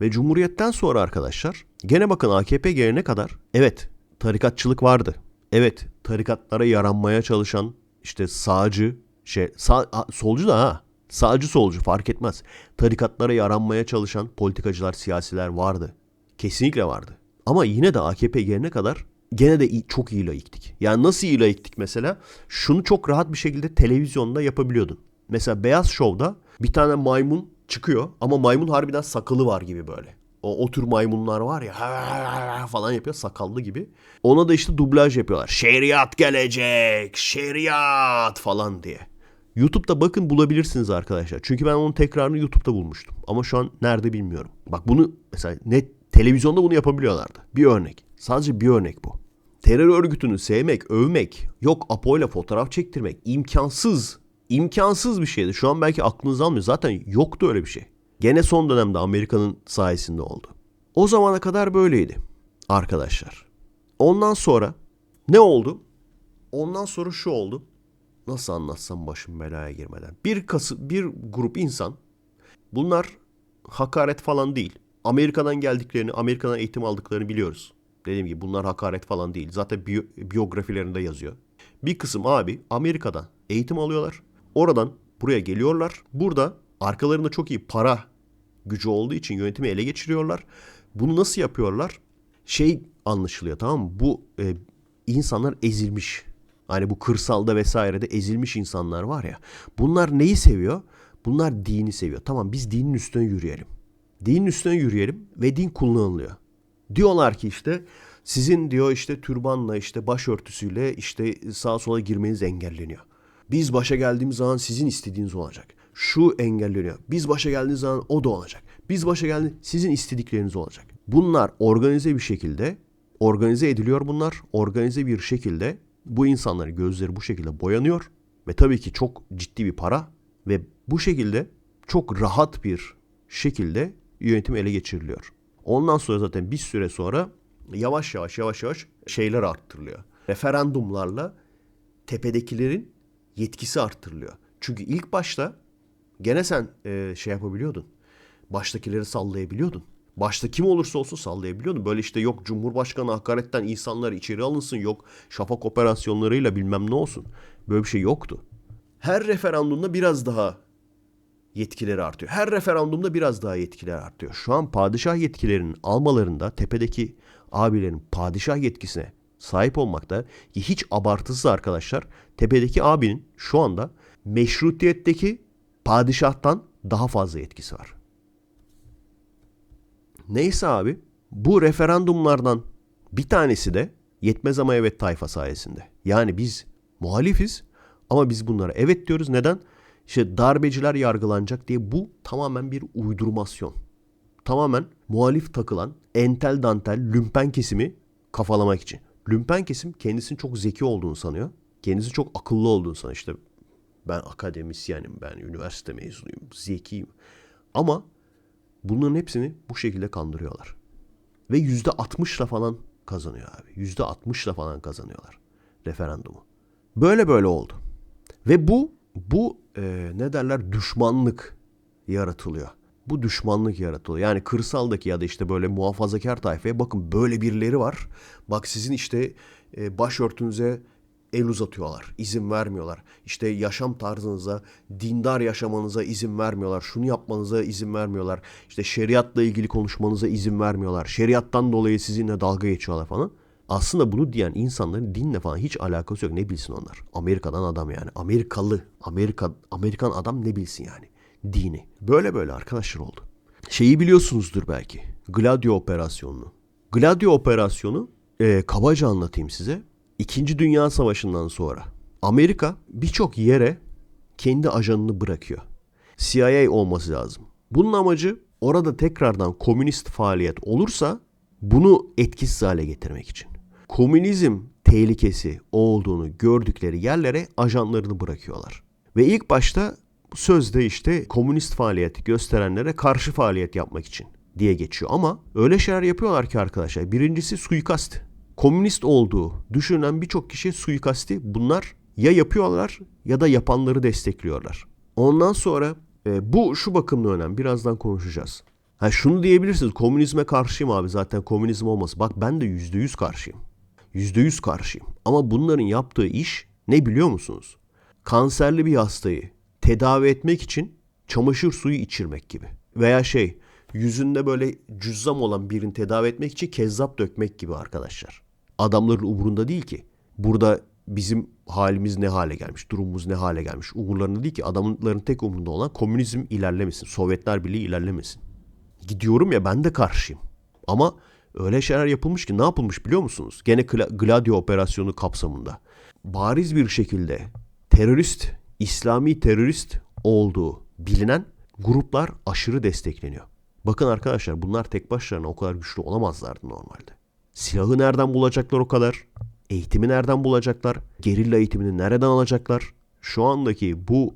Ve Cumhuriyet'ten sonra arkadaşlar gene bakın AKP gelene kadar evet tarikatçılık vardı. Evet tarikatlara yaranmaya çalışan işte sağcı şey sağ, solcu da ha sağcı solcu fark etmez. Tarikatlara yaranmaya çalışan politikacılar siyasiler vardı. Kesinlikle vardı. Ama yine de AKP gelene kadar gene de çok iyi laiktik. Yani nasıl iyi laiktik mesela? Şunu çok rahat bir şekilde televizyonda yapabiliyordun. Mesela Beyaz Show'da bir tane maymun çıkıyor ama maymun harbiden sakalı var gibi böyle. O, o tür maymunlar var ya falan yapıyor sakallı gibi. Ona da işte dublaj yapıyorlar. Şeriat gelecek, şeriat falan diye. YouTube'da bakın bulabilirsiniz arkadaşlar. Çünkü ben onun tekrarını YouTube'da bulmuştum. Ama şu an nerede bilmiyorum. Bak bunu mesela net televizyonda bunu yapabiliyorlardı. Bir örnek. Sadece bir örnek bu. Terör örgütünü sevmek, övmek, yok Apo ile fotoğraf çektirmek imkansız. İmkansız bir şeydi. Şu an belki aklınız almıyor. Zaten yoktu öyle bir şey. Gene son dönemde Amerika'nın sayesinde oldu. O zamana kadar böyleydi arkadaşlar. Ondan sonra ne oldu? Ondan sonra şu oldu. Nasıl anlatsam başım belaya girmeden. Bir kası, bir grup insan bunlar hakaret falan değil. Amerika'dan geldiklerini, Amerika'dan eğitim aldıklarını biliyoruz. Dediğim gibi bunlar hakaret falan değil. Zaten biyo- biyografilerinde yazıyor. Bir kısım abi Amerika'dan eğitim alıyorlar. Oradan buraya geliyorlar. Burada arkalarında çok iyi para gücü olduğu için yönetimi ele geçiriyorlar. Bunu nasıl yapıyorlar? Şey anlaşılıyor tamam mı? Bu e, insanlar ezilmiş. Hani bu kırsalda vesairede ezilmiş insanlar var ya. Bunlar neyi seviyor? Bunlar dini seviyor. Tamam biz dinin üstüne yürüyelim. Dinin üstüne yürüyelim ve din kullanılıyor. Diyorlar ki işte sizin diyor işte türbanla işte başörtüsüyle işte sağa sola girmeniz engelleniyor. Biz başa geldiğimiz zaman sizin istediğiniz olacak. Şu engelleniyor. Biz başa geldiğimiz zaman o da olacak. Biz başa geldi sizin istedikleriniz olacak. Bunlar organize bir şekilde organize ediliyor bunlar. Organize bir şekilde bu insanların gözleri bu şekilde boyanıyor ve tabii ki çok ciddi bir para ve bu şekilde çok rahat bir şekilde yönetim ele geçiriliyor. Ondan sonra zaten bir süre sonra yavaş yavaş yavaş yavaş şeyler arttırılıyor. Referandumlarla tepedekilerin yetkisi arttırılıyor. Çünkü ilk başta gene sen e, şey yapabiliyordun. Baştakileri sallayabiliyordun. Başta kim olursa olsun sallayabiliyordun. Böyle işte yok Cumhurbaşkanı hakaretten insanlar içeri alınsın. Yok şafak operasyonlarıyla bilmem ne olsun. Böyle bir şey yoktu. Her referandumda biraz daha yetkileri artıyor. Her referandumda biraz daha yetkiler artıyor. Şu an padişah yetkilerinin almalarında tepedeki abilerin padişah yetkisine sahip olmakta ki hiç abartısız arkadaşlar tepedeki abinin şu anda meşrutiyetteki padişahtan daha fazla yetkisi var. Neyse abi bu referandumlardan bir tanesi de yetmez ama evet tayfa sayesinde. Yani biz muhalifiz ama biz bunlara evet diyoruz. Neden? İşte darbeciler yargılanacak diye bu tamamen bir uydurmasyon. Tamamen muhalif takılan entel dantel lümpen kesimi kafalamak için. Lümpen kesim kendisinin çok zeki olduğunu sanıyor. Kendisi çok akıllı olduğunu sanıyor. İşte ben akademisyenim, ben üniversite mezunuyum, zekiyim. Ama bunların hepsini bu şekilde kandırıyorlar. Ve yüzde altmışla falan kazanıyor abi. Yüzde altmışla falan kazanıyorlar referandumu. Böyle böyle oldu. Ve bu bu e, ne derler düşmanlık yaratılıyor. Bu düşmanlık yaratılıyor. Yani kırsaldaki ya da işte böyle muhafazakar tayfaya bakın böyle birileri var. Bak sizin işte e, başörtünüze el uzatıyorlar. izin vermiyorlar. İşte yaşam tarzınıza, dindar yaşamanıza izin vermiyorlar. Şunu yapmanıza izin vermiyorlar. İşte şeriatla ilgili konuşmanıza izin vermiyorlar. Şeriattan dolayı sizinle dalga geçiyorlar falan. Aslında bunu diyen insanların dinle falan hiç alakası yok. Ne bilsin onlar? Amerika'dan adam yani. Amerikalı. Amerika, Amerikan adam ne bilsin yani? Dini. Böyle böyle arkadaşlar oldu. Şeyi biliyorsunuzdur belki. Gladio operasyonunu. Gladio operasyonu e, kabaca anlatayım size. İkinci Dünya Savaşı'ndan sonra Amerika birçok yere kendi ajanını bırakıyor. CIA olması lazım. Bunun amacı orada tekrardan komünist faaliyet olursa bunu etkisiz hale getirmek için. Komünizm tehlikesi olduğunu gördükleri yerlere ajanlarını bırakıyorlar. Ve ilk başta sözde işte komünist faaliyeti gösterenlere karşı faaliyet yapmak için diye geçiyor. Ama öyle şeyler yapıyorlar ki arkadaşlar. Birincisi suikast. Komünist olduğu düşünülen birçok kişi suikasti bunlar ya yapıyorlar ya da yapanları destekliyorlar. Ondan sonra e, bu şu bakımda önemli. Birazdan konuşacağız. Ha şunu diyebilirsiniz. Komünizme karşıyım abi. Zaten komünizm olması. Bak ben de yüzde yüz karşıyım. Yüzde yüz karşıyım. Ama bunların yaptığı iş ne biliyor musunuz? Kanserli bir hastayı tedavi etmek için çamaşır suyu içirmek gibi. Veya şey yüzünde böyle cüzzam olan birini tedavi etmek için kezzap dökmek gibi arkadaşlar. Adamların umurunda değil ki. Burada bizim halimiz ne hale gelmiş, durumumuz ne hale gelmiş. Umurlarında değil ki adamların tek umurunda olan komünizm ilerlemesin, Sovyetler Birliği ilerlemesin. Gidiyorum ya ben de karşıyım. Ama öyle şeyler yapılmış ki ne yapılmış biliyor musunuz? Gene Gla- Gladio operasyonu kapsamında. Bariz bir şekilde terörist, İslami terörist olduğu bilinen gruplar aşırı destekleniyor. Bakın arkadaşlar bunlar tek başlarına o kadar güçlü olamazlardı normalde. Silahı nereden bulacaklar o kadar? Eğitimi nereden bulacaklar? Gerilla eğitimini nereden alacaklar? Şu andaki bu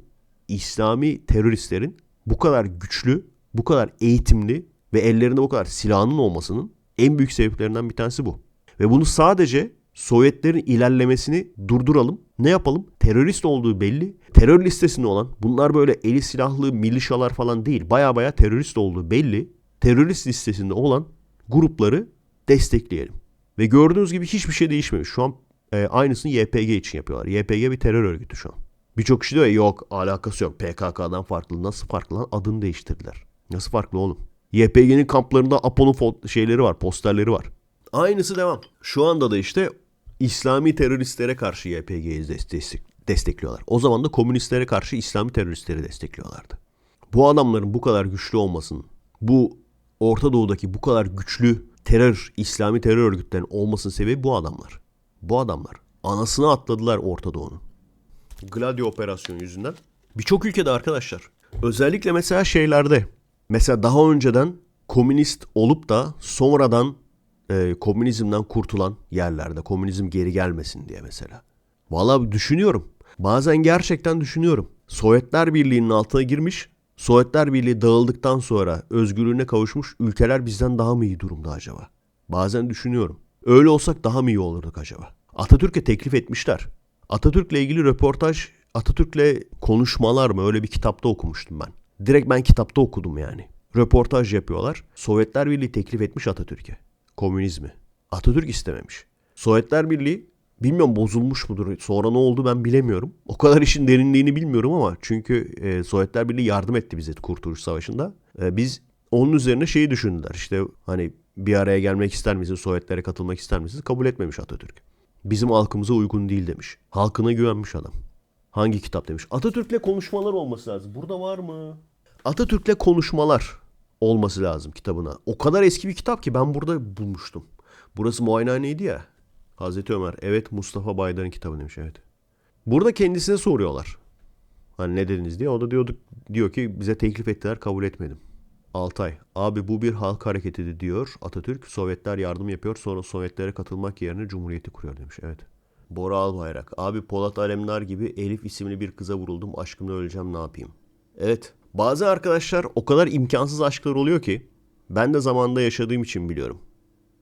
İslami teröristlerin bu kadar güçlü, bu kadar eğitimli ve ellerinde bu kadar silahının olmasının en büyük sebeplerinden bir tanesi bu. Ve bunu sadece Sovyetlerin ilerlemesini durduralım. Ne yapalım? Terörist olduğu belli. Terör listesinde olan bunlar böyle eli silahlı milişalar falan değil. Baya baya terörist olduğu belli. Terörist listesinde olan grupları destekleyelim. Ve gördüğünüz gibi hiçbir şey değişmemiş. Şu an e, aynısını YPG için yapıyorlar. YPG bir terör örgütü şu an. Birçok kişi diyor ya, yok alakası yok PKK'dan farklı. Nasıl farklı lan? Adını değiştirdiler. Nasıl farklı oğlum? YPG'nin kamplarında Apo'nun fo- şeyleri var, posterleri var. Aynısı devam. Şu anda da işte İslami teröristlere karşı YPG'yi destek, destekliyorlar. O zaman da komünistlere karşı İslami teröristleri destekliyorlardı. Bu adamların bu kadar güçlü olmasının, bu Orta Doğu'daki bu kadar güçlü terör, İslami terör örgütlerinin olmasının sebebi bu adamlar. Bu adamlar. Anasını atladılar Orta Doğu'nun. Gladio operasyonu yüzünden. Birçok ülkede arkadaşlar. Özellikle mesela şeylerde. Mesela daha önceden komünist olup da sonradan e, komünizmden kurtulan yerlerde. Komünizm geri gelmesin diye mesela. Vallahi düşünüyorum. Bazen gerçekten düşünüyorum. Sovyetler Birliği'nin altına girmiş. Sovyetler Birliği dağıldıktan sonra özgürlüğüne kavuşmuş ülkeler bizden daha mı iyi durumda acaba? Bazen düşünüyorum. Öyle olsak daha mı iyi olurduk acaba? Atatürk'e teklif etmişler. Atatürk'le ilgili röportaj, Atatürk'le konuşmalar mı öyle bir kitapta okumuştum ben. Direkt ben kitapta okudum yani. Röportaj yapıyorlar. Sovyetler Birliği teklif etmiş Atatürk'e. Komünizmi. Atatürk istememiş. Sovyetler Birliği bilmiyorum bozulmuş mudur sonra ne oldu ben bilemiyorum. O kadar işin derinliğini bilmiyorum ama çünkü e, Sovyetler Birliği yardım etti bize Kurtuluş Savaşı'nda. E, biz onun üzerine şeyi düşündüler işte hani bir araya gelmek ister misiniz Sovyetlere katılmak ister misiniz kabul etmemiş Atatürk. Bizim halkımıza uygun değil demiş. Halkına güvenmiş adam. Hangi kitap demiş. Atatürk'le konuşmalar olması lazım. Burada var mı? Atatürk'le konuşmalar olması lazım kitabına. O kadar eski bir kitap ki ben burada bulmuştum. Burası muayenehaneydi ya. Hazreti Ömer. Evet Mustafa Baydar'ın kitabı demiş evet. Burada kendisine soruyorlar. Hani ne dediniz diye. O da diyordu, diyor ki bize teklif ettiler kabul etmedim. Altay. Abi bu bir halk hareketidir diyor Atatürk. Sovyetler yardım yapıyor sonra Sovyetlere katılmak yerine Cumhuriyeti kuruyor demiş. Evet. Bora Albayrak. Abi Polat Alemdar gibi Elif isimli bir kıza vuruldum. Aşkımla öleceğim ne yapayım? Evet. Bazı arkadaşlar o kadar imkansız aşklar oluyor ki ben de zamanında yaşadığım için biliyorum.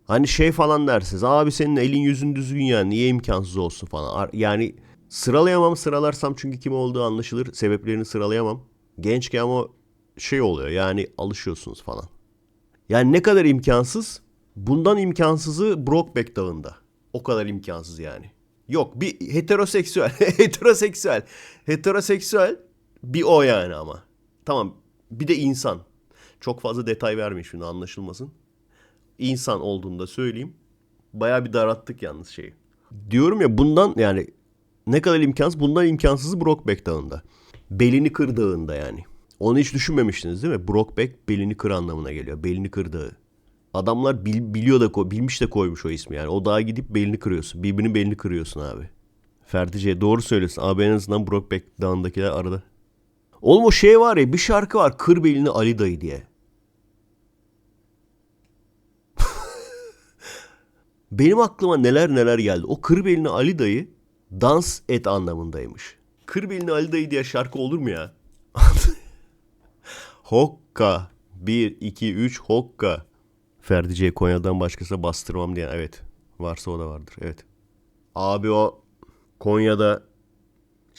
Hani şey falan dersiniz. Abi senin elin yüzün düzgün ya niye imkansız olsun falan. Yani sıralayamam sıralarsam çünkü kim olduğu anlaşılır. Sebeplerini sıralayamam. Gençken ama şey oluyor yani alışıyorsunuz falan. Yani ne kadar imkansız? Bundan imkansızı Brokeback Dağı'nda. O kadar imkansız yani. Yok bir heteroseksüel. heteroseksüel. Heteroseksüel bir o yani ama. Tamam bir de insan. Çok fazla detay vermeyin şimdi anlaşılmasın. İnsan olduğunu da söyleyeyim. Baya bir daralttık yalnız şeyi. Diyorum ya bundan yani ne kadar imkansız bundan imkansızı Brokeback Dağı'nda. Belini kır dağında yani. Onu hiç düşünmemiştiniz değil mi? Brokeback belini kır anlamına geliyor. Belini kır dağı. Adamlar bil- biliyor da bilmiş de koymuş o ismi yani. O dağa gidip belini kırıyorsun. Birbirinin belini kırıyorsun abi. Ferdice doğru söylüyorsun. Abi en azından Brokeback dağındakiler arada. Oğlum o şey var ya bir şarkı var. Kır belini Ali dayı diye. Benim aklıma neler neler geldi. O kır belini Ali dayı dans et anlamındaymış. Kır belini Ali dayı diye şarkı olur mu ya? Hokka. 1, 2, 3 Hokka. Ferdi. Konya'dan başkasına bastırmam diyen. Evet. Varsa o da vardır. Evet. Abi o Konya'da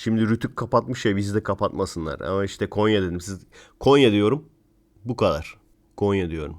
şimdi Rütük kapatmış ya bizi de kapatmasınlar. Ama işte Konya dedim. Siz Konya diyorum. Bu kadar. Konya diyorum.